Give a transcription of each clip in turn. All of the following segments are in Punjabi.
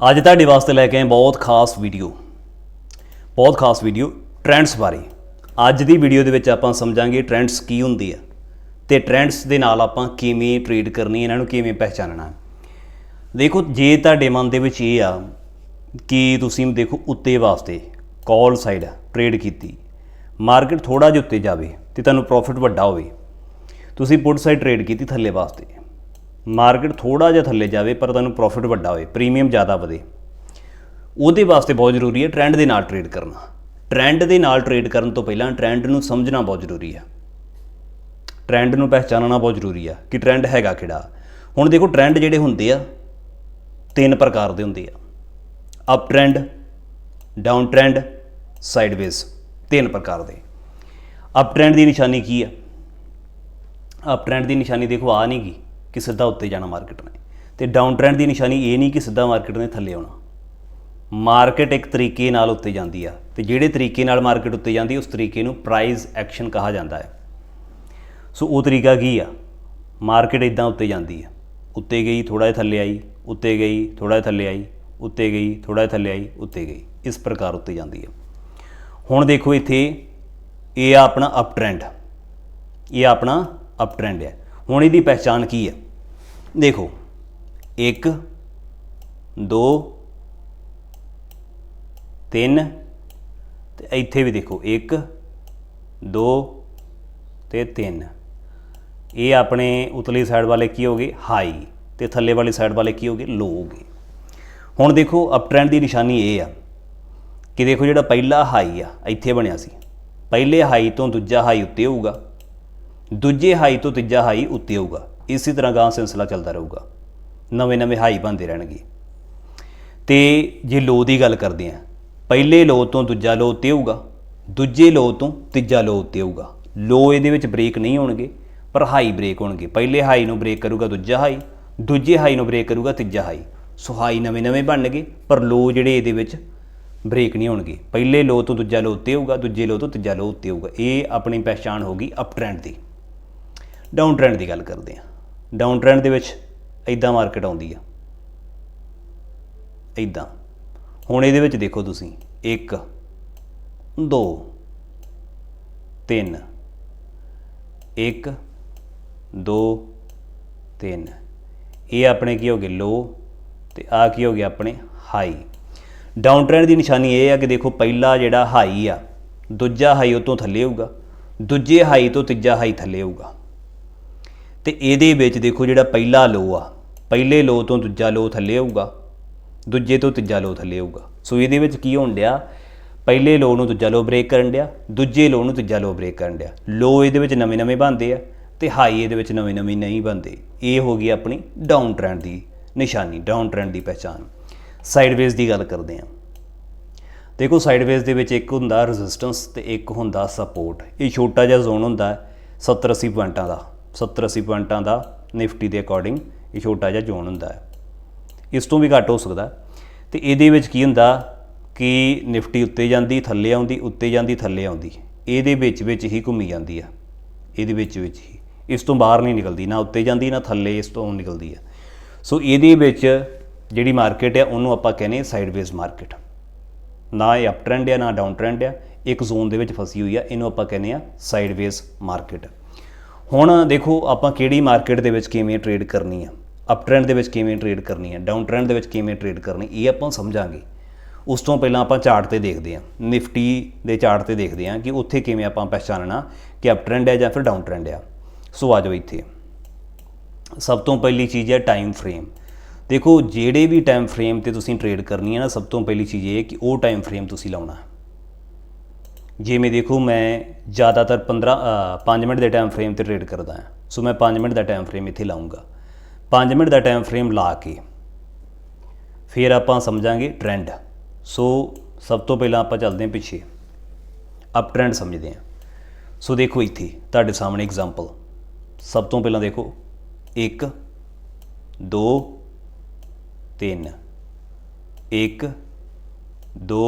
ਅੱਜ ਤੁਹਾਡੇ ਵਾਸਤੇ ਲੈ ਕੇ ਆਏ ਬਹੁਤ ਖਾਸ ਵੀਡੀਓ ਬਹੁਤ ਖਾਸ ਵੀਡੀਓ ਟ੍ਰੈਂਡਸ ਬਾਰੇ। ਅੱਜ ਦੀ ਵੀਡੀਓ ਦੇ ਵਿੱਚ ਆਪਾਂ ਸਮਝਾਂਗੇ ਟ੍ਰੈਂਡਸ ਕੀ ਹੁੰਦੀ ਆ। ਤੇ ਟ੍ਰੈਂਡਸ ਦੇ ਨਾਲ ਆਪਾਂ ਕਿਵੇਂ ਟ੍ਰੇਡ ਕਰਨੀ, ਇਹਨਾਂ ਨੂੰ ਕਿਵੇਂ ਪਹਿਚਾਨਣਾ। ਦੇਖੋ, ਜੇ ਤੁਹਾਡੇ ਮਨ ਦੇ ਵਿੱਚ ਇਹ ਆ ਕਿ ਤੁਸੀਂ ਦੇਖੋ ਉੱਤੇ ਵਾਸਤੇ ਕਾਲ ਸਾਈਡ ਟ੍ਰੇਡ ਕੀਤੀ। ਮਾਰਕੀਟ ਥੋੜਾ ਜਿਹਾ ਉੱਤੇ ਜਾਵੇ ਤੇ ਤੁਹਾਨੂੰ ਪ੍ਰੋਫਿਟ ਵੱਡਾ ਹੋਵੇ। ਤੁਸੀਂ ਪੁੱਟ ਸਾਈਡ ਟ੍ਰੇਡ ਕੀਤੀ ਥੱਲੇ ਵਾਸਤੇ। ਮਾਰਕੀਟ ਥੋੜਾ ਜਿਹਾ ਥੱਲੇ ਜਾਵੇ, ਪਰ ਤੁਹਾਨੂੰ ਪ੍ਰੋਫਿਟ ਵੱਡਾ ਹੋਵੇ ਪ੍ਰੀਮੀਅਮ ਜ਼ਿਆਦਾ ਵਧੇ। ਉਹਦੇ ਵਾਸਤੇ ਬਹੁਤ ਜ਼ਰੂਰੀ ਹੈ ਟ੍ਰੈਂਡ ਦੇ ਨਾਲ ਟ੍ਰੇਡ ਕਰਨਾ। ਟ੍ਰੈਂਡ ਦੇ ਨਾਲ ਟ੍ਰੇਡ ਕਰਨ ਤੋਂ ਪਹਿਲਾਂ ਟ੍ਰੈਂਡ ਨੂੰ ਸਮਝਣਾ ਬਹੁਤ ਜ਼ਰੂਰੀ ਹੈ। ਟ੍ਰੈਂਡ ਨੂੰ ਪਹਿਚਾਨਣਾ ਬਹੁਤ ਜ਼ਰੂਰੀ ਆ ਕਿ ਟ੍ਰੈਂਡ ਹੈਗਾ ਕਿਹੜਾ। ਹੁਣ ਦੇਖੋ ਟ੍ਰੈਂਡ ਜਿਹੜੇ ਹੁੰਦੇ ਆ, ਤਿੰਨ ਪ੍ਰਕਾਰ ਦੇ ਹੁੰਦੇ ਆ। Up trend down trend sideways ਤਿੰਨ ਪ੍ਰਕਾਰ ਦੇ। ਅਪ ਟ੍ਰੈਂਡ ਦੀ ਨਿਸ਼ਾਨੀ ਕੀ ਆ ਅਪ ਟ੍ਰੈਂਡ ਦੀ ਨਿਸ਼ਾਨੀ ਦੇਖੋ ਆ ਨਹੀਂ ਗੀ। ਕਿ ਸਿੱਧਾ ਉੱਤੇ ਜਾਣਾ ਮਾਰਕੀਟ ਨੇ। ਤੇ ਡਾਊਨ ਟ੍ਰੈਂਡ ਦੀ ਨਿਸ਼ਾਨੀ ਇਹ ਨਹੀਂ ਕਿ ਸਿੱਧਾ ਮਾਰਕੀਟ ਨੇ ਥੱਲੇ ਆਉਣਾ। ਮਾਰਕੀਟ ਇੱਕ ਤਰੀਕੇ ਨਾਲ ਉੱਤੇ ਜਾਂਦੀ ਆ ਤੇ ਜਿਹੜੇ ਤਰੀਕੇ ਨਾਲ ਮਾਰਕੀਟ ਉੱਤੇ ਜਾਂਦੀ ਉਸ ਤਰੀਕੇ ਨੂੰ ਪ੍ਰਾਈਸ ਐਕਸ਼ਨ ਕਿਹਾ ਜਾਂਦਾ ਹੈ। ਸੋ ਉਹ ਤਰੀਕਾ ਕੀ ਆ? ਮਾਰਕੀਟ ਇਦਾਂ ਉੱਤੇ ਜਾਂਦੀ ਆ। ਉੱਤੇ ਗਈ ਥੋੜਾ ਜਿਹਾ ਥੱਲੇ ਆਈ, ਉੱਤੇ ਗਈ ਥੋੜਾ ਜਿਹਾ ਥੱਲੇ ਆਈ, ਉੱਤੇ ਗਈ ਥੋੜਾ ਜਿਹਾ ਥੱਲੇ ਆਈ, ਉੱਤੇ ਗਈ। ਇਸ ਪ੍ਰਕਾਰ ਉੱਤੇ ਜਾਂਦੀ ਆ। ਹੁਣ ਦੇਖੋ ਇੱਥੇ ਇਹ ਆ ਆਪਣਾ ਅਪ ਟ੍ਰੈਂਡ ਇਹ ਆਪਣਾ ਅਪ ਟ੍ਰੈਂਡ ਹੈ ਹੁਣ ਇਹਦੀ ਪਹਿਚਾਨ ਕੀ ਹੈ? ਦੇਖੋ 1 2 3 ਤੇ ਇੱਥੇ ਵੀ ਦੇਖੋ 1 2 ਤੇ 3 ਇਹ ਆਪਣੇ ਉਤਲੀ ਸਾਈਡ ਵਾਲੇ ਕੀ ਹੋਗੇ ਹਾਈ ਤੇ ਥੱਲੇ ਵਾਲੀ ਸਾਈਡ ਵਾਲੇ ਕੀ ਹੋਗੇ ਲੋ ਹੋਗੇ ਹੁਣ ਦੇਖੋ ਅਪ ਟ੍ਰੈਂਡ ਦੀ ਨਿਸ਼ਾਨੀ ਇਹ ਆ ਕਿ ਦੇਖੋ ਜਿਹੜਾ ਪਹਿਲਾ ਹਾਈ ਆ, ਇੱਥੇ ਬਣਿਆ ਸੀ। ਪਹਿਲੇ ਹਾਈ ਤੋਂ ਦੂਜਾ ਹਾਈ ਉੱਤੇ ਹੋਊਗਾ। ਦੂਜੇ ਹਾਈ ਤੋਂ ਤੀਜਾ ਹਾਈ ਉੱਤੇ ਆਊਗਾ। ਇਸੇ ਤਰ੍ਹਾਂ ਗਾਂ ਸਿਲਸਿਲਾ ਚੱਲਦਾ ਰਹੂਗਾ। ਨਵੇਂ ਨਵੇਂ ਹਾਈ ਬਣਦੇ ਰਹਿਣਗੇ। ਤੇ ਜੇ ਲੋ ਦੀ ਗੱਲ ਕਰਦੇ ਆ, ਪਹਿਲੇ ਲੋ ਤੋਂ ਦੂਜਾ ਲੋ ਉੱਤੇ ਹੋਊਗਾ ਦੂਜੇ ਲੋ ਤੋਂ ਤੀਜਾ ਲੋ ਉੱਤੇ ਆਊਗਾ। ਲੋ ਇਹਦੇ ਵਿੱਚ ਬ੍ਰੇਕ ਨਹੀਂ ਹੋਣਗੇ, ਪਰ ਹਾਈ ਬ੍ਰੇਕ ਹੋਣਗੇ। ਪਹਿਲੇ ਹਾਈ ਨੂੰ ਬ੍ਰੇਕ ਕਰੂਗਾ ਦੂਜਾ ਹਾਈ, ਦੂਜੇ ਹਾਈ ਨੂੰ ਬ੍ਰੇਕ ਕਰੂਗਾ ਤੀਜਾ ਹਾਈ। ਸੋ ਹਾਈ ਨਵੇਂ ਨਵੇਂ ਬਣਨਗੇ, ਪਰ ਲੋ ਜਿਹੜੇ ਇਹਦੇ ਵਿੱਚ ਬ੍ਰੇਕ ਨਹੀਂ ਹੋਣਗੇ। ਪਹਿਲੇ ਲੋ ਤੋਂ ਦੂਜਾ ਲੋ ਉੱਤੇ ਹੋਊਗਾ ਦੂਜੇ ਲੋ ਤੋਂ ਤੀਜਾ ਲੋ ਉੱਤੇ ਹੋਊਗਾ ਇਹ ਆਪਣੀ ਪਹਿਚਾਣ ਹੋਗੀ ਅਪ ਟ੍ਰੈਂਡ ਦੀ। ਡਾਊਨ ਟ੍ਰੈਂਡ ਦੀ ਗੱਲ ਕਰਦੇ ਹਾਂ। ਡਾਊਨ ਟ੍ਰੈਂਡ ਦੇ ਵਿੱਚ ਇਦਾਂ ਮਾਰਕੀਟ ਆਉਂਦੀ ਆ। ਇਦਾਂ ਹੁਣ ਇਹਦੇ ਵਿੱਚ ਦੇਖੋ ਤੁਸੀਂ 1 2 3 1 2 3 ਇਹ ਆਪਣੇ ਕੀ ਹੋ ਗਏ ਲੋ ਤੇ ਆ ਕੀ ਹੋ ਗਿਆ ਆਪਣੇ ਹਾਈ ਡਾਊਨ ਟ੍ਰੈਂਡ ਦੀ ਨਿਸ਼ਾਨੀ ਇਹ ਆ ਕਿ ਦੇਖੋ ਪਹਿਲਾ ਜਿਹੜਾ ਹਾਈ ਆ, ਦੂਜਾ ਹਾਈ ਉਹ ਤੋਂ ਥੱਲੇ ਹੋਊਗਾ, ਦੂਜੇ ਹਾਈ ਤੋਂ ਤੀਜਾ ਹਾਈ ਥੱਲੇ ਹੋਊਗਾ। ਤੇ ਇਹਦੇ ਵਿੱਚ ਦੇਖੋ ਜਿਹੜਾ ਪਹਿਲਾ ਲੋ ਆ, ਪਹਿਲੇ ਲੋ ਤੋਂ ਦੂਜਾ ਲੋ ਥੱਲੇ ਹੋਊਗਾ ਦੂਜੇ ਤੋਂ ਤੀਜਾ ਲੋ ਥੱਲੇ ਹੋਊਗਾ ਸੋ ਇਹਦੇ ਵਿੱਚ ਕੀ ਹੋਣ ਡਿਆ? ਪਹਿਲੇ ਲੋ ਨੂੰ ਦੂਜਾ ਲੋ ਬ੍ਰੇਕ ਕਰਨ ਡਿਆ, ਦੂਜੇ ਲੋ ਨੂੰ ਤੀਜਾ ਲੋ ਬ੍ਰੇਕ ਕਰਨ ਡਿਆ। ਲੋ ਇਹਦੇ ਵਿੱਚ ਨਵੇਂ ਨਵੇਂ ਬਣਦੇ ਆ ਤੇ ਹਾਈ ਇਹਦੇ ਵਿੱਚ ਨਵੇਂ ਨਵੇਂ ਨਹੀਂ ਬਣਦੇ। ਇਹ ਹੋ ਗਈ ਆਪਣੀ ਡਾਊਨ ਟ੍ਰੈਂਡ ਦੀ ਨਿਸ਼ਾਨੀ, ਡਾਊਨ ਟ੍ਰੈਂਡ ਦੀ ਪਹਿਚਾਨ ਸਾਈਡਵੇਜ਼ ਦੀ ਗੱਲ ਕਰਦੇ ਆ ਦੇਖੋ ਸਾਈਡਵੇਜ਼ ਦੇ ਵਿੱਚ ਇੱਕ ਹੁੰਦਾ ਰੈਜ਼ਿਸਟੈਂਸ ਤੇ ਇੱਕ ਹੁੰਦਾ ਸਪੋਰਟ ਇਹ ਛੋਟਾ ਜਿਹਾ ਜ਼ੋਨ ਹੁੰਦਾ 70 80 ਪੁਆਇੰਟਾਂ ਦਾ। 70 80 ਪੁਆਇੰਟਾਂ ਦਾ ਨਿਫਟੀ ਦੇ ਅਕੋਰਡਿੰਗ ਇਹ ਛੋਟਾ ਜਿਹਾ ਜ਼ੋਨ ਹੁੰਦਾ ਹੈ। ਇਸ ਤੋਂ ਵੀ ਘੱਟ ਹੋ ਸਕਦਾ ਤੇ ਇਹਦੇ ਵਿੱਚ ਕੀ ਹੁੰਦਾ ਕਿ ਨਿਫਟੀ ਉੱਤੇ ਜਾਂਦੀ, ਥੱਲੇ ਆਉਂਦੀ, ਉੱਤੇ ਜਾਂਦੀ, ਥੱਲੇ ਆਉਂਦੀ। ਇਹਦੇ ਵਿੱਚ ਵਿੱਚ ਹੀ ਘੁੰਮੀ ਜਾਂਦੀ ਆ। ਇਹਦੇ ਵਿੱਚ ਵਿੱਚ ਹੀ। ਇਸ ਤੋਂ ਬਾਹਰ ਨਹੀਂ ਨਿਕਲਦੀ, ਨਾ ਉੱਤੇ ਜਾਂਦੀ, ਨਾ ਥੱਲੇ ਇਸ ਤੋਂ ਨਿਕਲਦੀ ਆ। ਸੋ ਇਹਦੇ ਵਿੱਚ ਜਿਹੜੀ ਮਾਰਕੀਟ ਹੈ ਉਹਨੂੰ ਆਪਾਂ ਕਹਿੰਦੇ ਸਾਈਡਵੇਜ਼ ਮਾਰਕੀਟ ਨਾ ਇਹ ਅਪ ਟ੍ਰੈਂਡ ਆ, ਨਾ ਡਾਊਨ ਟ੍ਰੈਂਡ ਆ। ਇੱਕ ਜ਼ੋਨ ਦੇ ਵਿੱਚ ਫਸੀ ਹੋਈ ਆ, ਇਹਨੂੰ ਆਪਾਂ ਕਹਿੰਦੇ ਆ ਸਾਈਡਵੇਜ਼ ਮਾਰਕੀਟ ਹੁਣ ਦੇਖੋ ਆਪਾਂ ਕਿਹੜੀ ਮਾਰਕੀਟ ਦੇ ਵਿੱਚ ਕਿਵੇਂ ਟ੍ਰੇਡ ਕਰਨੀ ਆ। ਅਪ ਟ੍ਰੈਂਡ ਦੇ ਵਿੱਚ ਕਿਵੇਂ ਟ੍ਰੇਡ ਕਰਨੀ ਆ। ਡਾਊਨ ਟ੍ਰੈਂਡ ਦੇ ਵਿੱਚ ਕਿਵੇਂ ਟ੍ਰੇਡ ਕਰਨੀ, ਇਹ ਆਪਾਂ ਸਮਝਾਂਗੇ। ਉਸ ਤੋਂ ਪਹਿਲਾਂ ਆਪਾਂ ਚਾਰਟ ਤੇ ਦੇਖਦੇ ਹਾਂ ਨਿਫਟੀ ਦੇ ਚਾਰਟ ਤੇ ਦੇਖਦੇ ਹਾਂ ਕਿ ਉੱਥੇ ਕਿਵੇਂ ਆਪਾਂ ਪਹਿਚਾਨਣਾ ਕਿ ਅਪ ਟ੍ਰੈਂਡ ਹੈ ਜਾਂ ਫਿਰ ਡਾਊਨ ਟ੍ਰੈਂਡ ਆ। ਸੋ ਆ ਜਾਓ ਇੱਥੇ। ਸਭ ਤੋਂ ਪਹਿਲੀ ਚੀਜ਼ ਹੈ ਟਾਈਮ ਫਰੇਮ ਦੇਖੋ, ਜਿਹੜੇ ਵੀ ਟਾਈਮ ਫਰੇਮ ਤੇ ਤੁਸੀਂ ਟ੍ਰੇਡ ਕਰਨੀ ਹੈ ਨਾ, ਸਭ ਤੋਂ ਪਹਿਲੀ ਚੀਜ਼ ਇਹ ਕਿ ਉਹ ਟਾਈਮ ਫਰੇਮ ਤੁਸੀਂ ਲਾਉਣਾ। ਜਿਵੇਂ ਦੇਖੋ ਮੈਂ ਜ਼ਿਆਦਾਤਰ 15 5 ਮਿੰਟ ਦੇ ਟਾਈਮ ਫਰੇਮ ਤੇ ਟ੍ਰੇਡ ਕਰਦਾ ਹਾਂ। ਸੋ ਮੈਂ 5 ਮਿੰਟ ਦਾ ਟਾਈਮ ਫਰੇਮ ਇੱਥੇ ਲਾਉਂਗਾ 5 ਮਿੰਟ ਦਾ ਟਾਈਮ ਫਰੇਮ ਲਾ ਕੇ ਫਿਰ ਆਪਾਂ ਸਮਝਾਂਗੇ ਟ੍ਰੈਂਡ ਸੋ ਸਭ ਤੋਂ ਪਹਿਲਾਂ ਆਪਾਂ ਚੱਲਦੇ ਹਾਂ ਪਿੱਛੇ। ਅਪ ਟ੍ਰੈਂਡ ਸਮਝਦੇ ਹਾਂ। ਸੋ ਦੇਖੋ ਇੱਥੇ, ਤੁਹਾਡੇ ਸਾਹਮਣੇ ਐਗਜ਼ਾਮਪਲ ਸਭ ਤੋਂ ਪਹਿਲਾਂ ਦੇਖੋ 1 2 3 1 2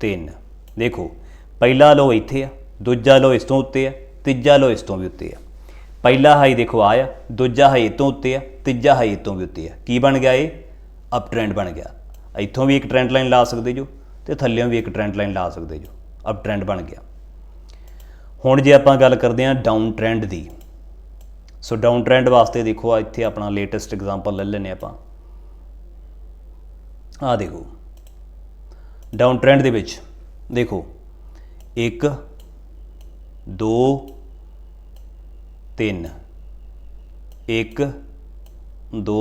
3 ਦੇਖੋ, ਪਹਿਲਾ ਲੋ ਇੱਥੇ ਆ, ਦੂਜਾ ਲੋ ਇਸ ਤੋਂ ਉੱਤੇ ਆ, ਤੀਜਾ ਲੋ ਇਸ ਤੋਂ ਵੀ ਉੱਤੇ ਆ। ਪਹਿਲਾ ਹਾਈ ਦੇਖੋ ਆ ਆ ਦੂਜਾ ਹਾਈ ਇਹ ਤੋਂ ਉੱਤੇ ਆ, ਤੀਜਾ ਹਾਈ ਇਹ ਤੋਂ ਵੀ ਉੱਤੇ ਆ। ਕੀ ਬਣ ਗਿਆ ਇਹ? ਅਪ ਟ੍ਰੈਂਡ ਬਣ ਗਿਆ। ਇੱਥੋਂ ਵੀ ਇੱਕ ਟ੍ਰੈਂਡ ਲਾਈਨ ਲਾ ਸਕਦੇ ਜੋ ਤੇ ਥੱਲੇੋਂ ਵੀ ਇੱਕ ਟ੍ਰੈਂਡ ਲਾਈਨ ਲਾ ਸਕਦੇ ਜੋ। ਅਪ ਟ੍ਰੈਂਡ ਬਣ ਗਿਆ। ਹੁਣ ਜੇ ਆਪਾਂ ਗੱਲ ਕਰਦੇ ਹਾਂ ਡਾਊਨ ਟ੍ਰੈਂਡ ਦੀ, ਸੋ ਡਾਊਨ ਟ੍ਰੈਂਡ ਵਾਸਤੇ ਦੇਖੋ ਆ ਇੱਥੇ ਆਪਣਾ ਲੇਟੈਸਟ ਐਗਜ਼ਾਮਪਲ ਲੈ ਲੈਨੇ ਆਪਾਂ। ਆ ਦੇਖੋ, ਡਾਊਨ ਟ੍ਰੈਂਡ ਦੇ ਵਿੱਚ ਦੇਖੋ 1 2 3 1 2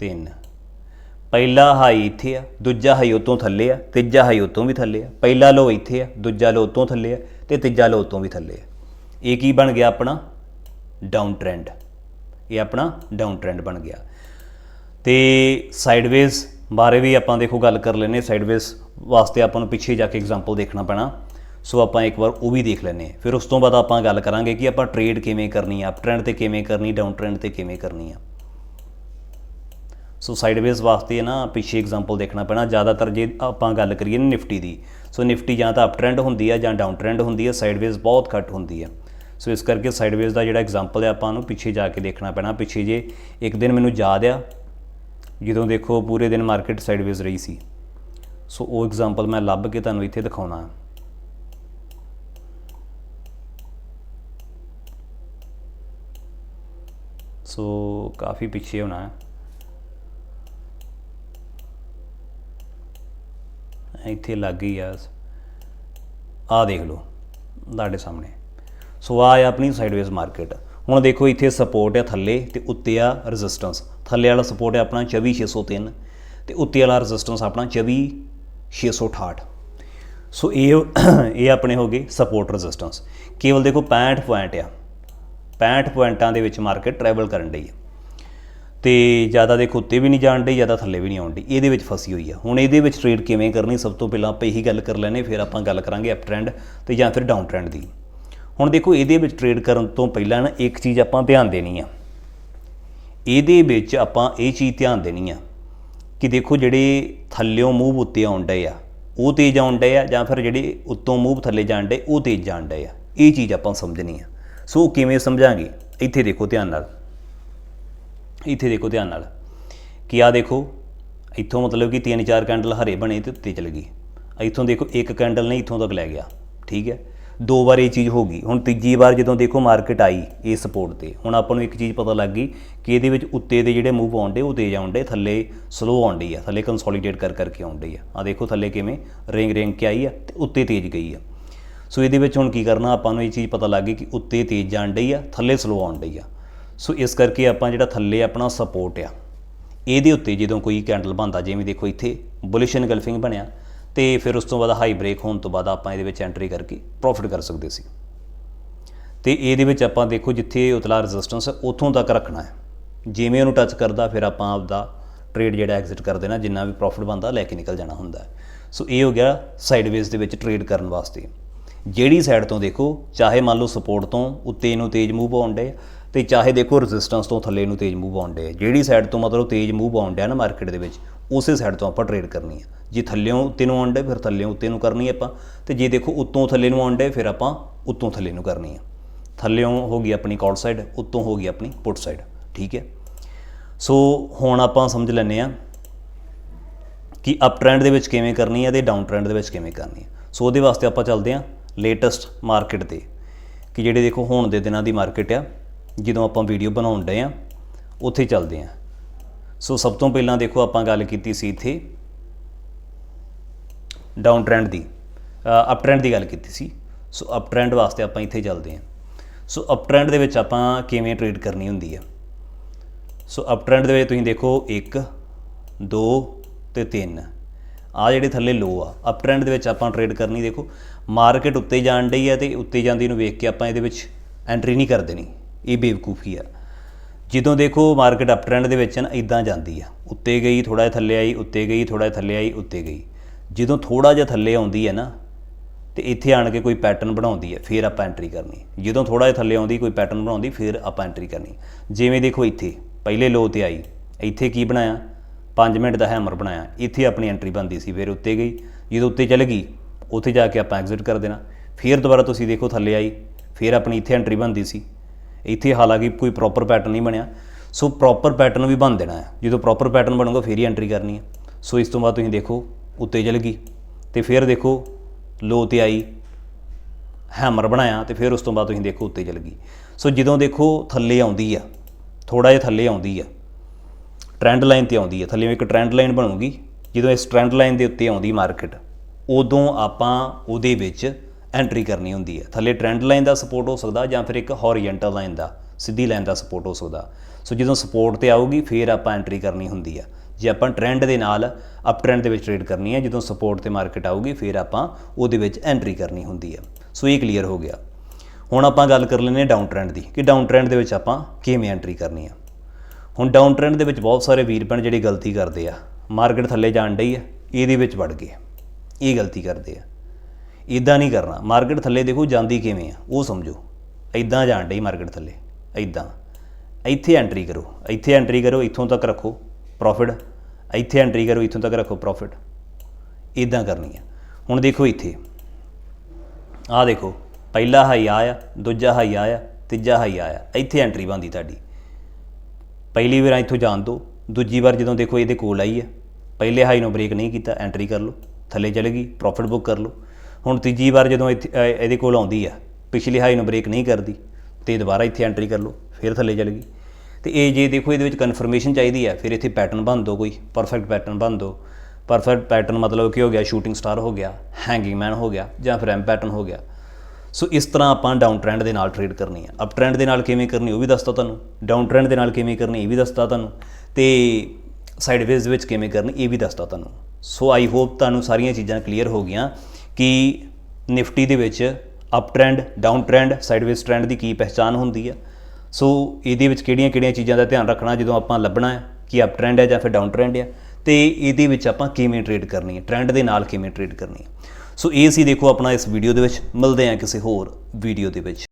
3 ਪਹਿਲਾ ਹਾਈ ਇੱਥੇ ਆ, ਦੂਜਾ ਹਾਈ ਉਤੋਂ ਥੱਲੇ ਆ, ਤੀਜਾ ਹਾਈ ਉਤੋਂ ਵੀ ਥੱਲੇ ਆ। ਪਹਿਲਾ ਲੋ ਇੱਥੇ ਆ, ਦੂਜਾ ਲੋ ਉਤੋਂ ਥੱਲੇ ਆ ਤੇ ਤੀਜਾ ਲੋ ਉਤੋਂ ਵੀ ਥੱਲੇ ਆ। ਇਹ ਕੀ ਬਣ ਗਿਆ ਆਪਣਾ? ਡਾਊਨ ਟ੍ਰੈਂਡ ਇਹ ਆਪਣਾ ਡਾਊਨ ਟ੍ਰੈਂਡ ਬਣ ਗਿਆ। ਤੇ ਸਾਈਡਵੇਜ਼ ਬਾਰੇ ਵੀ ਆਪਾਂ ਦੇਖੋ ਗੱਲ ਕਰ ਲੈਨੇ ਸਾਈਡਵੇਜ਼ ਵਾਸਤੇ ਆਪਾਂ ਨੂੰ ਪਿੱਛੇ ਜਾ ਕੇ ਐਗਜ਼ਾਮਪਲ ਦੇਖਣਾ ਪੈਣਾ। ਸੋ ਆਪਾਂ ਇੱਕ ਵਾਰ ਉਹ ਵੀ ਦੇਖ ਲੈਨੇ ਫਿਰ ਉਸ ਤੋਂ ਬਾਅਦ ਆਪਾਂ ਗੱਲ ਕਰਾਂਗੇ ਕਿ ਆਪਾਂ ਟ੍ਰੇਡ ਕਿਵੇਂ ਕਰਨੀ ਆ ਅਪ ਟ੍ਰੈਂਡ ਤੇ ਕਿਵੇਂ ਕਰਨੀ ਡਾਊਨ ਟ੍ਰੈਂਡ ਤੇ ਕਿਵੇਂ ਕਰਨੀ ਆ। ਸੋ ਸਾਈਡਵੇਜ਼ ਵਾਸਤੇ ਨਾ ਪਿੱਛੇ ਐਗਜ਼ਾਮਪਲ ਦੇਖਣਾ ਪੈਣਾ। ਜ਼ਿਆਦਾਤਰ ਜੇ ਆਪਾਂ ਗੱਲ ਕਰੀਏ ਨਿਫਟੀ ਦੀ, ਸੋ ਨਿਫਟੀ ਜਾਂ ਤਾਂ ਅਪ ਟ੍ਰੈਂਡ ਹੁੰਦੀ ਆ ਜਾਂ ਡਾਊਨ ਟ੍ਰੈਂਡ ਹੁੰਦੀ ਆ ਸਾਈਡਵੇਜ਼ ਬਹੁਤ ਘੱਟ ਹੁੰਦੀ ਆ। ਸੋ ਇਸ ਕਰਕੇ ਸਾਈਡਵੇਜ਼ ਦਾ ਜਿਹੜਾ ਐਗਜ਼ਾਮਪਲ ਹੈ ਆਪਾਂ ਨੂੰ ਪਿੱਛੇ ਜਾ ਕੇ ਦੇਖਣਾ ਪੈਣਾ। ਪਿੱਛੇ ਜੇ ਇੱਕ ਦਿਨ ਮੈਨੂੰ ਯਾਦ ਆ ਜਦੋਂ ਦੇਖੋ ਪੂਰੇ ਦਿਨ ਮਾਰਕੀਟ ਸਾਈਡਵੇਜ਼ ਰਹੀ ਸੀ। ਸੋ ਉਹ ਐਗਜ਼ਾਮਪਲ ਮੈਂ ਲੱਭ ਕੇ ਤੁਹਾਨੂੰ ਇੱਥੇ ਦਿਖਾਉਣਾ। ਹੈ ਸੋ ਕਾਫੀ ਪਿੱਛੇ ਹੋਣਾ ਹੈ। ਇੱਥੇ ਲੱਗ ਗਈ ਆ। ਆ ਦੇਖ ਲਓ, ਤੁਹਾਡੇ ਸਾਹਮਣੇ। ਸੋ ਆ ਆਪਣੀ ਸਾਈਡਵੇਜ਼ ਮਾਰਕੀਟ ਹੁਣ ਦੇਖੋ ਇੱਥੇ ਸਪੋਰਟ ਹੈ ਥੱਲੇ ਤੇ ਉੱਤੇ ਆ ਰੈਜ਼ਿਸਟੈਂਸ ਥੱਲੇ ਵਾਲਾ ਸਪੋਰਟ ਹੈ ਆਪਣਾ 24603 ਤੇ ਉੱਤੇ ਵਾਲਾ ਰੈਜ਼ਿਸਟੈਂਸ ਆਪਣਾ 24668 ਸੋ ਇਹ ਇਹ ਆਪਣੇ ਹੋ ਗਏ ਸਪੋਰਟ ਰੈਜ਼ਿਸਟੈਂਸ ਕੇਵਲ ਦੇਖੋ 65 ਪੁਆਇੰਟ ਆ। 65 ਪੁਆਇੰਟਾਂ ਦੇ ਵਿੱਚ ਮਾਰਕੀਟ ਟਰੈਵਲ ਕਰਨ ਡਈ ਹੈ ਤੇ ਜ਼ਿਆਦਾ ਦੇਖੋ ਉੱਤੇ ਵੀ ਨਹੀਂ ਜਾਣ ਡਈ ਜ਼ਿਆਦਾ ਥੱਲੇ ਵੀ ਨਹੀਂ ਆਉਣ ਡਈ ਇਹਦੇ ਵਿੱਚ ਫਸੀ ਹੋਈ ਆ। ਹੁਣ ਇਹਦੇ ਵਿੱਚ ਟ੍ਰੇਡ ਕਿਵੇਂ ਕਰਨੀ, ਸਭ ਤੋਂ ਪਹਿਲਾਂ ਆਪਾਂ ਇਹੀ ਗੱਲ ਕਰ ਲੈਨੇ ਫਿਰ ਆਪਾਂ ਗੱਲ ਕਰਾਂਗੇ ਅਪ ਟ੍ਰੈਂਡ ਤੇ ਜਾਂ ਫਿਰ ਡਾਊਨ ਟ੍ਰੈਂਡ ਦੀ। ਹੁਣ ਦੇਖੋ, ਇਹਦੇ ਵਿੱਚ ਟ੍ਰੇਡ ਕਰਨ ਤੋਂ ਪਹਿਲਾਂ ਨਾ ਇੱਕ ਚੀਜ਼ ਆਪਾਂ ਧਿਆਨ ਦੇਣੀ ਆ। ਇਹਦੇ ਵਿੱਚ ਆਪਾਂ ਇਹ ਚੀਜ਼ ਧਿਆਨ ਦੇਣੀ ਆ ਕਿ ਦੇਖੋ, ਜਿਹੜੇ ਥੱਲਿਓਂ ਮੂਵ ਉੱਤੇ ਆਉਣ ਡਏ ਆ, ਉਹ ਤੇਜ਼ ਆਉਣ ਡਏ ਆ, ਜਾਂ ਫਿਰ ਜਿਹੜੇ ਉੱਤੋਂ ਮੂਵ ਥੱਲੇ ਜਾਣ ਡਏ, ਉਹ ਤੇਜ਼ ਜਾਣ ਡਏ ਆ। ਇਹ ਚੀਜ਼ ਆਪਾਂ ਸਮਝਣੀ ਆ। ਸੋ ਉਹ ਕਿਵੇਂ ਸਮਝਾਂਗੇ? ਇੱਥੇ ਦੇਖੋ ਧਿਆਨ ਨਾਲ। ਇੱਥੇ ਦੇਖੋ ਧਿਆਨ ਨਾਲ ਕਿ ਆ ਦੇਖੋ, ਇੱਥੋਂ ਮਤਲਬ ਕਿ ਤਿੰਨ ਚਾਰ ਕੈਂਡਲ ਹਰੇ ਬਣੇ ਤੇ ਉੱਤੇ ਚਲ ਗਈ ਇੱਥੋਂ ਦੇਖੋ, ਇੱਕ ਕੈਂਡਲ ਨੇ ਇੱਥੋਂ ਤੱਕ ਲੈ ਗਿਆ। ਠੀਕ ਹੈ? ਦੋ ਵਾਰ ਇਹ ਚੀਜ਼ ਹੋ ਗਈ। ਹੁਣ ਤੀਜੀ ਵਾਰ ਜਦੋਂ ਦੇਖੋ ਮਾਰਕੀਟ ਆਈ ਇਹ ਸਪੋਰਟ ਤੇ, ਹੁਣ ਆਪਾਂ ਨੂੰ ਇੱਕ ਚੀਜ਼ ਪਤਾ ਲੱਗ ਗਈ ਕਿ ਇਹਦੇ ਵਿੱਚ ਉੱਤੇ ਦੇ ਜਿਹੜੇ ਮੂਵ ਆਉਂਦੇ ਉਹ ਤੇਜ਼ ਆਉਂਦੇ, ਥੱਲੇ ਸਲੋ ਆਉਂਦੀ ਆ, ਥੱਲੇ ਕੰਸੋਲੀਡੇਟ ਕਰ ਕਰਕੇ ਆਉਂਦੀ ਆ। ਆ ਦੇਖੋ ਥੱਲੇ ਕਿਵੇਂ ਰਿੰਗ ਰਿੰਗ ਕੇ ਆਈ ਆ ਤੇ ਉੱਤੇ ਤੇਜ਼ ਗਈ ਆ। ਸੋ ਇਹਦੇ ਵਿੱਚ ਹੁਣ ਕੀ ਕਰਨਾ, ਆਪਾਂ ਨੂੰ ਇਹ ਚੀਜ਼ ਪਤਾ ਲੱਗ ਗਈ ਕਿ ਉੱਤੇ ਤੇਜ਼ ਜਾਣ ਡਈ ਆ, ਥੱਲੇ ਸਲੋ ਆਉਣ ਡਈ ਆ। ਸੋ ਇਸ ਕਰਕੇ ਆਪਾਂ ਜਿਹੜਾ ਥੱਲੇ ਆਪਣਾ ਸਪੋਰਟ ਆ, ਇਹਦੇ ਉੱਤੇ ਜਦੋਂ ਕੋਈ ਕੈਂਡਲ ਬਣਦਾ, ਜਿਵੇਂ ਦੇਖੋ ਇੱਥੇ ਬੁਲਿਸ਼ ਇਨਗਲਫਿੰਗ ਬਣਿਆ ਤੇ ਫਿਰ ਉਸ ਤੋਂ ਬਾਅਦ ਹਾਈ ਬ੍ਰੇਕ ਹੋਣ ਤੋਂ ਬਾਅਦ ਆਪਾਂ ਇਹਦੇ ਵਿੱਚ ਐਂਟਰੀ ਕਰਕੇ ਪ੍ਰੋਫਿਟ ਕਰ ਸਕਦੇ ਸੀ। ਤੇ ਇਹਦੇ ਵਿੱਚ ਆਪਾਂ ਦੇਖੋ ਜਿੱਥੇ ਉਤਲਾ ਰੈਜ਼ਿਸਟੈਂਸ ਉੱਥੋਂ ਤੱਕ ਰੱਖਣਾ ਹੈ। ਜਿਵੇਂ ਉਹਨੂੰ ਟੱਚ ਕਰਦਾ, ਫਿਰ ਆਪਾਂ ਆਪਦਾ ਟ੍ਰੇਡ ਜਿਹੜਾ ਐਗਜ਼ਿਟ ਕਰ ਦੇਣਾ ਜਿੰਨਾ ਵੀ ਪ੍ਰੋਫਿਟ ਬਣਦਾ, ਲੈ ਕੇ ਨਿਕਲ ਜਾਣਾ ਹੁੰਦਾ ਸੋ ਇਹ ਹੋ ਗਿਆ ਸਾਈਡਵੇਜ਼ ਦੇ ਵਿੱਚ ਟ੍ਰੇਡ ਕਰਨ ਵਾਸਤੇ। ਜਿਹੜੀ ਸਾਈਡ ਤੋਂ ਦੇਖੋ, ਚਾਹੇ ਮੰਨ ਲਓ ਸਪੋਰਟ ਤੋਂ ਉੱਤੇ ਨੂੰ ਤੇਜ਼ ਮੂਵ ਆਉਣ ਡੇ ਤੇ ਚਾਹੇ ਦੇਖੋ ਰੈਜ਼ਿਸਟੈਂਸ ਤੋਂ ਥੱਲੇ ਨੂੰ ਤੇਜ਼ ਮੂਵ ਆਉਣ ਡੇ ਜਿਹੜੀ ਸਾਈਡ ਤੋਂ ਮਤਲਬ ਤੇਜ਼ ਮੂਵ ਆਉਣ ਡਿਆ ਨਾ ਮਾਰਕੀਟ ਦੇ ਵਿੱਚ ਉਸੇ ਸਾਈਡ ਤੋਂ ਆਪਾਂ ਟ੍ਰੇਡ ਕਰਨੀ ਹੈ। ਜੇ ਥੱਲਿਓਂ ਉੱਤੇ ਨੂੰ ਆਉਣ ਫਿਰ ਥੱਲਿਓਂ ਉੱਤੇ ਨੂੰ ਕਰਨੀ ਆਪਾਂ। ਤੇ ਜੇ ਦੇਖੋ ਉੱਤੋਂ ਥੱਲੇ ਨੂੰ ਆਉਣ ਫਿਰ ਆਪਾਂ ਉੱਤੋਂ ਥੱਲੇ ਨੂੰ ਕਰਨੀ ਹੈ। ਥੱਲਿਓਂ ਹੋ ਗਈ ਆਪਣੀ ਕਾਲ ਸਾਈਡ ਉੱਤੋਂ ਹੋ ਗਈ ਆਪਣੀ ਪੁੱਟ ਸਾਈਡ ਠੀਕ ਹੈ? ਸੋ ਹੁਣ ਆਪਾਂ ਸਮਝ ਲੈਂਦੇ ਆ ਕਿ ਅਪ ਟ੍ਰੈਂਡ ਦੇ ਵਿੱਚ ਕਿਵੇਂ ਕਰਨੀ ਹੈ ਤੇ ਡਾਊਨ ਟ੍ਰੈਂਡ ਦੇ ਵਿੱਚ ਕਿਵੇਂ ਕਰਨੀ ਹੈ। ਸੋ ਉਹਦੇ ਵਾਸਤੇ ਆਪਾਂ ਚੱਲਦੇ ਆ ਲੇਟੈਸਟ ਮਾਰਕੀਟ ਤੇ। ਕਿ ਜਿਹੜੇ ਦੇਖੋ ਹੁਣ ਦੇ ਦਿਨਾਂ ਦੀ ਮਾਰਕੀਟ ਆ, ਜਦੋਂ ਆਪਾਂ ਵੀਡੀਓ ਬਣਾਉਣ ਡਏ ਆ ਉੱਥੇ ਚੱਲਦੇ ਆ ਸੋ ਸਭ ਤੋਂ ਪਹਿਲਾਂ ਦੇਖੋ ਆਪਾਂ ਗੱਲ ਕੀਤੀ ਸੀ ਇੱਥੇ ਡਾਊਨ ਟ੍ਰੈਂਡ ਦੀ ਅਪ ਟ੍ਰੈਂਡ ਦੀ ਗੱਲ ਕੀਤੀ ਸੀ। ਸੋ ਅਪ ਟ੍ਰੈਂਡ ਵਾਸਤੇ ਆਪਾਂ ਇੱਥੇ ਚੱਲਦੇ ਹਾਂ। ਸੋ ਅਪ ਟ੍ਰੈਂਡ ਦੇ ਵਿੱਚ ਆਪਾਂ ਕਿਵੇਂ ਟ੍ਰੇਡ ਕਰਨੀ ਹੁੰਦੀ ਆ? ਸੋ ਅਪ ਟ੍ਰੈਂਡ ਦੇ ਵਿੱਚ ਤੁਸੀਂ ਦੇਖੋ 1 2 ਤੇ 3 ਆ ਜਿਹੜੇ ਥੱਲੇ ਲੋ ਆ ਅਪ ਟ੍ਰੈਂਡ ਦੇ ਵਿੱਚ ਆਪਾਂ ਟ੍ਰੇਡ ਕਰਨੀ ਦੇਖੋ। ਮਾਰਕੀਟ ਉੱਤੇ ਜਾਣ ਡਈ ਆ ਤੇ ਉੱਤੇ ਜਾਂਦੀ ਨੂੰ ਵੇਖ ਕੇ ਆਪਾਂ ਇਹਦੇ ਵਿੱਚ ਐਂਟਰੀ ਨਹੀਂ ਕਰ ਦੇਣੀ। ਇਹ ਬੇਵਕੂਫੀ ਆ। ਜਦੋਂ ਦੇਖੋ ਮਾਰਕੀਟ ਅਪ ਟ੍ਰੈਂਡ ਦੇ ਵਿੱਚ ਨਾ ਇਦਾਂ ਜਾਂਦੀ ਆ, ਉੱਤੇ ਗਈ ਥੋੜਾ ਜਿਹਾ ਥੱਲੇ ਆਈ, ਉੱਤੇ ਗਈ ਥੋੜਾ ਜਿਹਾ ਥੱਲੇ ਆਈ, ਉੱਤੇ ਗਈ। ਜਦੋਂ ਥੋੜਾ ਜਿਹਾ ਥੱਲੇ ਆਉਂਦੀ ਹੈ ਨਾ, ਤੇ ਇੱਥੇ ਆਣ ਕੇ ਕੋਈ ਪੈਟਰਨ ਬਣਾਉਂਦੀ ਹੈ ਫਿਰ ਆਪਾਂ ਐਂਟਰੀ ਕਰਨੀ। ਜਦੋਂ ਥੋੜਾ ਜਿਹਾ ਥੱਲੇ ਆਉਂਦੀ, ਕੋਈ ਪੈਟਰਨ ਬਣਾਉਂਦੀ, ਫਿਰ ਆਪਾਂ ਐਂਟਰੀ ਕਰਨੀ। ਜਿਵੇਂ ਦੇਖੋ ਇੱਥੇ, ਪਹਿਲੇ ਲੋ ਤੇ ਆਈ, ਇੱਥੇ ਕੀ ਬਣਾਇਆ? 5 ਮਿੰਟ ਦਾ ਹੈਮਰ ਬਣਾਇਆ। ਇੱਥੇ ਆਪਣੀ ਐਂਟਰੀ ਬੰਦੀ ਸੀ, ਫਿਰ ਉੱਤੇ ਗਈ। ਜਦੋਂ ਉੱਤੇ ਚਲ ਗਈ, ਉੱਥੇ ਜਾ ਕੇ ਆਪਾਂ ਐਗਜ਼ਿਟ ਕਰ ਦੇਣਾ। ਫਿਰ ਦੁਬਾਰਾ ਤੁਸੀਂ ਦੇਖੋ ਥੱਲੇ ਆਈ, ਫਿਰ ਆਪਣੀ ਇੱਥੇ ਐਂਟਰੀ ਬੰਦੀ ਸੀ। ਇੱਥੇ ਹਾਲਾਂਕਿ ਕੋਈ ਪ੍ਰੋਪਰ ਪੈਟਰਨ ਨਹੀਂ ਬਣਿਆ। ਸੋ ਪ੍ਰੋਪਰ ਪੈਟਰਨ ਵੀ ਬਣ ਦੇਣਾ ਹੈ। ਜਦੋਂ ਪ੍ਰੋਪਰ ਪੈਟਰਨ ਬਣੂਗਾ, ਫੇਰ ਹੀ ਐਂਟਰੀ ਕਰਨੀ ਹੈ। ਸੋ ਇਸ ਤੋਂ ਬਾਅਦ ਤੁਸੀਂ ਦੇਖੋ, ਉੱਤੇ ਚਲ ਗਈ, ਤੇ ਫਿਰ ਦੇਖੋ, ਲੋ ਤੇ ਆਈ ਹੈਮਰ ਬਣਾਇਆ, ਤੇ ਫਿਰ ਉਸ ਤੋਂ ਬਾਅਦ ਤੁਸੀਂ ਦੇਖੋ, ਉੱਤੇ ਚਲ ਗਈ। ਸੋ ਜਦੋਂ ਦੇਖੋ, ਥੱਲੇ ਆਉਂਦੀ ਆ ਥੋੜਾ ਜਿਹਾ ਥੱਲੇ ਆਉਂਦੀ ਆ ਟ੍ਰੈਂਡ ਲਾਈਨ ਤੇ ਆਉਂਦੀ ਹੈ ਥੱਲੇ ਇੱਕ ਟ੍ਰੈਂਡ ਲਾਈਨ ਬਣੂਗੀ, ਜਦੋਂ ਇਸ ਟ੍ਰੈਂਡ ਲਾਈਨ ਦੇ ਉੱਤੇ ਆਉਂਦੀ ਮਾਰਕੀਟ ਉਦੋਂ ਆਪਾਂ ਉਹਦੇ ਵਿੱਚ ਐਂਟਰੀ ਕਰਨੀ ਹੁੰਦੀ ਹੈ। ਥੱਲੇ ਟ੍ਰੈਂਡ ਲਾਈਨ ਦਾ ਸਪੋਰਟ ਹੋ ਸਕਦਾ ਜਾਂ ਫਿਰ ਇੱਕ ਹੌਰੀਜ਼ੌਂਟਲ ਲਾਈਨ ਦਾ, ਸਿੱਧੀ ਲਾਈਨ ਦਾ ਸਪੋਰਟ ਹੋ ਸਕਦਾ। ਸੋ ਜਦੋਂ ਸਪੋਰਟ ਤੇ ਆਊਗੀ, ਫਿਰ ਆਪਾਂ ਐਂਟਰੀ ਕਰਨੀ ਹੁੰਦੀ ਆ ਜੇ ਆਪਾਂ ਟ੍ਰੈਂਡ ਦੇ ਨਾਲ ਅਪ ਟ੍ਰੈਂਡ ਦੇ ਵਿੱਚ ਟ੍ਰੇਡ ਕਰਨੀ ਹੈ, ਜਦੋਂ ਸਪੋਰਟ ਤੇ ਮਾਰਕੀਟ ਆਊਗੀ, ਫਿਰ ਆਪਾਂ ਉਹਦੇ ਵਿੱਚ ਐਂਟਰੀ ਕਰਨੀ ਹੁੰਦੀ ਹੈ। ਸੋ ਇਹ ਕਲੀਅਰ ਹੋ ਗਿਆ। ਹੁਣ ਆਪਾਂ ਗੱਲ ਕਰ ਲੈਂਦੇ ਹਾਂ ਡਾਊਨ ਟ੍ਰੈਂਡ ਦੀ, ਕਿ ਡਾਊਨ ਟ੍ਰੈਂਡ ਦੇ ਵਿੱਚ ਆਪਾਂ ਕਿਵੇਂ ਐਂਟਰੀ ਕਰਨੀ ਆ ਹੁਣ ਡਾਊਨ ਟ੍ਰੈਂਡ ਦੇ ਵਿੱਚ ਬਹੁਤ ਸਾਰੇ ਵੀਰ ਭੈਣ ਜਿਹੜੀ ਗਲਤੀ ਕਰਦੇ ਆ। ਮਾਰਕੀਟ ਥੱਲੇ ਜਾਣ ਡਈ ਆ ਇਹਦੇ ਵਿੱਚ ਵੜ ਗਏ। ਇਹ ਗਲਤੀ ਕਰਦੇ ਆ। ਇਦਾਂ ਨਹੀਂ ਕਰਨਾ। ਮਾਰਕੀਟ ਥੱਲੇ ਦੇਖੋ ਜਾਂਦੀ ਕਿਵੇਂ ਆ, ਉਹ ਸਮਝੋ। ਇਦਾਂ ਜਾਣ ਡਈ ਮਾਰਕੀਟ ਥੱਲੇ ਇਦਾਂ ਇੱਥੇ ਐਂਟਰੀ ਕਰੋ, ਇੱਥੇ ਐਂਟਰੀ ਕਰੋ, ਇੱਥੋਂ ਤੱਕ ਰੱਖੋ ਪ੍ਰੋਫਿਟ ਇੱਥੇ ਐਂਟਰੀ ਕਰੋ, ਇੱਥੋਂ ਤੱਕ ਰੱਖੋ ਪ੍ਰੋਫਿਟ ਇਦਾਂ ਕਰਨੀ ਆ। ਹੁਣ ਦੇਖੋ ਇੱਥੇ। ਆਹ ਦੇਖੋ, ਪਹਿਲਾ ਹਾਈ ਆਇਆ, ਦੂਜਾ ਹਾਈ ਆਇਆ, ਤੀਜਾ ਹਾਈ ਆਇਆ। ਇੱਥੇ ਐਂਟਰੀ ਬੰਦੀ ਤੁਹਾਡੀ। ਪਹਿਲੀ ਵਾਰ ਇੱਥੋਂ ਜਾਣ ਦੋ, ਦੂਜੀ ਵਾਰ ਜਦੋਂ ਦੇਖੋ ਇਹਦੇ ਕੋਲ ਆਈ ਹੈ ਪਹਿਲੇ ਹਾਈ ਨੂੰ ਬ੍ਰੇਕ ਨਹੀਂ ਕੀਤਾ ਐਂਟਰੀ ਕਰ ਲਓ। ਥੱਲੇ ਚਲੇ ਗਈ ਪ੍ਰੋਫਿਟ ਬੁੱਕ ਕਰ ਲਓ। ਹੁਣ ਤੀਜੀ ਵਾਰ ਜਦੋਂ ਇੱਥੇ ਇਹਦੇ ਕੋਲ ਆਉਂਦੀ ਆ, ਪਿਛਲੀ ਹਾਈ ਨੂੰ ਬ੍ਰੇਕ ਨਹੀਂ ਕਰਦੀ, ਤੇ ਦੁਬਾਰਾ ਇੱਥੇ ਐਂਟਰੀ ਕਰ ਲਓ, ਫਿਰ ਥੱਲੇ ਚਲੇ ਗਈ। ਤੇ ਇਹ ਜੇ ਦੇਖੋ ਇਹਦੇ ਵਿੱਚ ਕਨਫਰਮੇਸ਼ਨ ਚਾਹੀਦੀ ਹੈ ਫਿਰ ਇੱਥੇ ਪੈਟਰਨ ਬਣ ਦਿਓ ਕੋਈ ਪਰਫੈਕਟ ਪੈਟਰਨ ਬਣ ਦਿਓ ਪਰਫੈਕਟ ਪੈਟਰਨ ਮਤਲਬ ਕੀ ਹੋ ਗਿਆ ਸ਼ੂਟਿੰਗ ਸਟਾਰ ਹੋ ਗਿਆ ਹੈਂਗਿੰਗ ਮੈਨ ਹੋ ਗਿਆ, ਜਾਂ ਫਿਰ ਐਮ ਪੈਟਰਨ ਹੋ ਗਿਆ। ਸੋ ਇਸ ਤਰ੍ਹਾਂ ਆਪਾਂ ਡਾਊਨ ਟ੍ਰੈਂਡ ਦੇ ਨਾਲ ਟ੍ਰੇਡ ਕਰਨੀ ਹੈ ਅਪ ਟ੍ਰੈਂਡ ਦੇ ਨਾਲ ਕਿਵੇਂ ਕਰਨੀ, ਉਹ ਵੀ ਦੱਸਤਾ ਤੁਹਾਨੂੰ। ਡਾਊਨ ਟ੍ਰੈਂਡ ਦੇ ਨਾਲ ਕਿਵੇਂ ਕਰਨੀ, ਇਹ ਵੀ ਦੱਸਤਾ ਤੁਹਾਨੂੰ। ਤੇ ਸਾਈਡਵੇਜ਼ ਵਿੱਚ ਕਿਵੇਂ ਕਰਨੀ, ਇਹ ਵੀ ਦੱਸਤਾ ਤੁਹਾਨੂੰ। ਸੋ ਆਈ ਹੋਪ ਤੁਹਾਨੂੰ ਸਾਰੀਆਂ ਚੀਜ਼ਾਂ ਕਲੀਅਰ ਹੋ ਗਈਆਂ। ਕਿ ਨਿਫਟੀ ਦੇ ਵਿੱਚ up trend down trend sideways trend ਦੀ ਕੀ ਪਹਿਚਾਨ ਹੁੰਦੀ ਹੈ ਸੋ ਇਹਦੇ ਵਿੱਚ ਕਿਹੜੀਆਂ-ਕਿਹੜੀਆਂ ਚੀਜ਼ਾਂ ਦਾ ਧਿਆਨ ਰੱਖਣਾ ਜਦੋਂ ਆਪਾਂ ਲੱਭਣਾ ਹੈ ਕਿ ਅਪ ਟ੍ਰੈਂਡ ਹੈ ਜਾਂ ਫਿਰ ਡਾਊਨ ਟ੍ਰੈਂਡ ਹੈ ਤੇ ਇਹਦੇ ਵਿੱਚ ਆਪਾਂ ਕਿਵੇਂ ਟ੍ਰੇਡ ਕਰਨੀ ਹੈ ਟ੍ਰੈਂਡ ਦੇ ਨਾਲ ਕਿਵੇਂ ਟ੍ਰੇਡ ਕਰਨੀ ਹੈ। ਸੋ ਇਹ ਸੀ ਦੇਖੋ ਆਪਣਾ ਇਸ ਵੀਡੀਓ ਦੇ ਵਿੱਚ, ਮਿਲਦੇ ਹਾਂ ਕਿਸੇ ਹੋਰ ਵੀਡੀਓ ਦੇ ਵਿੱਚ।